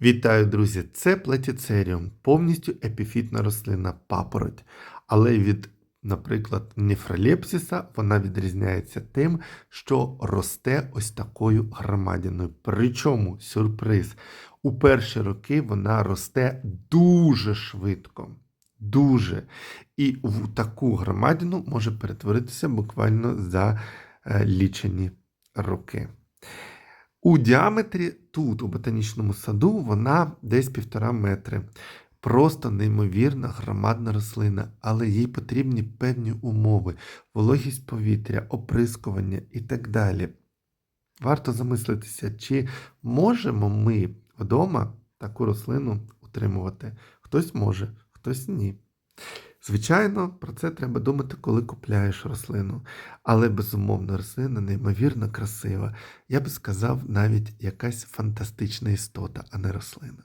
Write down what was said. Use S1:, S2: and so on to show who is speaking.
S1: Вітаю, друзі! Це плетіцеріум, повністю епіфітна рослина папороть. Але від, наприклад, нефролепсиса вона відрізняється тим, що росте ось такою громадяною. Причому сюрприз. У перші роки вона росте дуже швидко. Дуже. І в таку громадину може перетворитися буквально за е, лічені роки. У діаметрі тут, у ботанічному саду, вона десь півтора метри. Просто неймовірна громадна рослина, але їй потрібні певні умови, вологість повітря, оприскування і так далі. Варто замислитися, чи можемо ми вдома таку рослину утримувати. Хтось може, хтось ні. Звичайно, про це треба думати, коли купляєш рослину. Але безумовно, рослина неймовірно красива. Я би сказав, навіть якась фантастична істота, а не рослина.